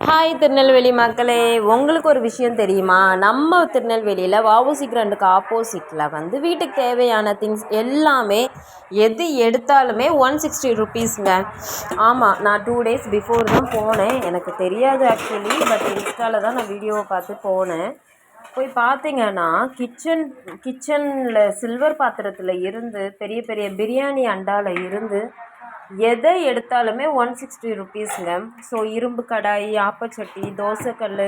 Hi Tirunelveli மக்களே. உங்களுக்கு ஒரு விஷயம் தெரியுமா? நம்ம திருநெல்வேலியில் வவுசி கிராண்டுக்கு ஆப்போசிட்டில் வந்து வீட்டுக்கு தேவையான திங்ஸ் எல்லாமே எது எடுத்தாலுமே ஒன் சிக்ஸ்டி ருபீஸ்ங்க ஆமாம் நான் டூ டேஸ் பிஃபோர் தான் போனேன். எனக்கு தெரியாது ஆக்சுவலி பட் இன்ஸ்டாவில் தான் நான் வீடியோவை பார்த்து போனேன். போய் பார்த்தீங்கன்னா கிச்சன் கிச்சனில் சில்வர் பாத்திரத்தில் இருந்து பெரிய பெரிய பிரியாணி அண்டாவில் இருந்து எதை எடுத்தாலுமே ஒன் சிக்ஸ்டி ருபீஸுங்க ஸோ இரும்பு கடாய் ஆப்பச்சட்டி தோசைக்கல்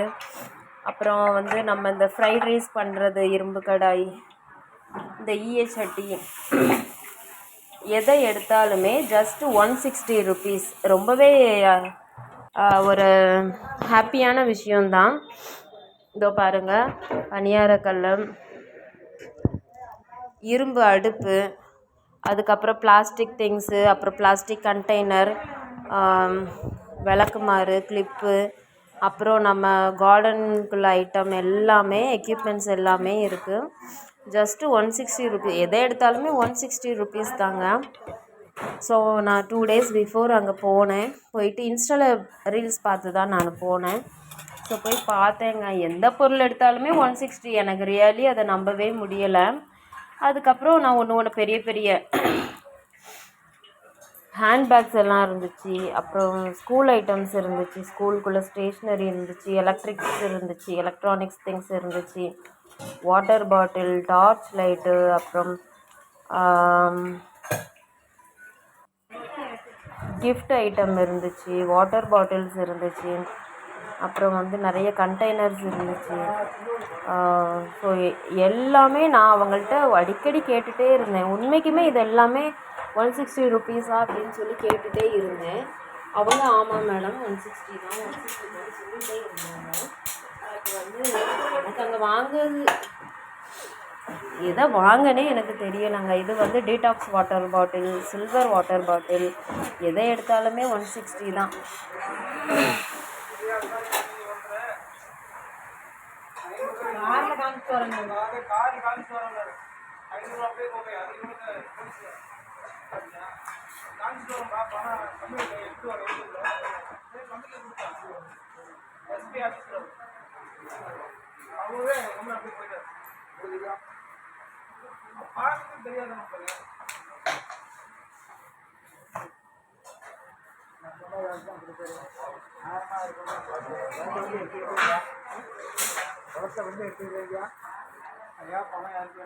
அப்புறம் வந்து நம்ம இந்த ஃப்ரைட் ரைஸ் பண்ணுறது இரும்பு கடாய் இந்த ஈய சட்டி. எதை எடுத்தாலுமே ஜஸ்ட் ஒன் சிக்ஸ்டி ருபீஸ் ரொம்பவே ஒரு ஹாப்பியான விஷயந்தான் இதோ பாருங்கள் பணியாரக்கல் இரும்பு அடுப்பு அதுக்கப்புறம் பிளாஸ்டிக் திங்ஸு அப்புறம் பிளாஸ்டிக் கண்டெய்னர் விளக்குமாறு கிளிப்பு அப்புறம் நம்ம கார்டனுக்குள்ள ஐட்டம் எல்லாமே எக்யூப்மெண்ட்ஸ் எல்லாமே இருக்குது ஜஸ்ட்டு ஒன் சிக்ஸ்டி ருபி எதை எடுத்தாலுமே ஒன் சிக்ஸ்டி ருபீஸ் தாங்க. ஸோ நான் டூ டேஸ் பிஃபோர் அங்கே போனேன். போயிட்டு இன்ஸ்டாவில் ரீல்ஸ் பார்த்து தான் நான் போனேன். ஸோ போய் பார்த்தேங்க. எந்த பொருள் எடுத்தாலுமே ஒன் சிக்ஸ்டி எனக்கு ரியலி அதை நம்பவே முடியலை. அதுக்கப்புறம் நான் ஒன்று ஒன்று பெரிய பெரிய ஹேண்ட்பேக்ஸ் எல்லாம் இருந்துச்சு. அப்புறம் ஸ்கூல் ஐட்டம்ஸ் இருந்துச்சு. ஸ்கூலுக்குள்ளே ஸ்டேஷ்னரி இருந்துச்சு. எலக்ட்ரிக்ஸ் இருந்துச்சு. எலக்ட்ரானிக்ஸ் திங்ஸ் இருந்துச்சு. வாட்டர் பாட்டில் டார்ச் லைட்டு அப்புறம் கிஃப்ட் ஐட்டம் இருந்துச்சு. வாட்டர் பாட்டில்ஸ் இருந்துச்சு. அப்புறம் வந்து நிறைய கண்டெய்னர்ஸ் இருந்துச்சு. ஸோ எல்லாமே நான் அவங்கள்ட்ட அடிக்கடி கேட்டுகிட்டே இருந்தேன். உண்மைக்குமே இது எல்லாமே ஒன் சிக்ஸ்டி ருபீஸா அப்படின்னு சொல்லி கேட்டுகிட்டே இருந்தேன். அவங்க ஆமாம் மேடம் ஒன் சிக்ஸ்டி தான் ஒன் சிக்ஸ்டி தான் சொல்லிகிட்டே இருந்தாங்க. அது வந்து எனக்கு அங்கே வாங்குறது எதை வாங்கனே எனக்கு தெரியலைங்க. இது வந்து detox water bottle silver water bottle எதை எடுத்தாலுமே ஒன் சிக்ஸ்டி தான். கார்ல காமிச்சு வரணும் கார் காமிச்சு வரணும் ஐநூறுவா அப்படியே போய் அது காமிச்சு வரும்பா பணம் கம்மி எடுத்து வர கம்பெனிக்கு கொடுத்தாங்க ஆஃபீஸில் அவங்களே கம்மி அப்படியே போயிட்டார். பார்க்க தெரியாத மக்கள் பணத்தை வந்து எடுத்துக்கிறீங்க பணம் யாருக்கு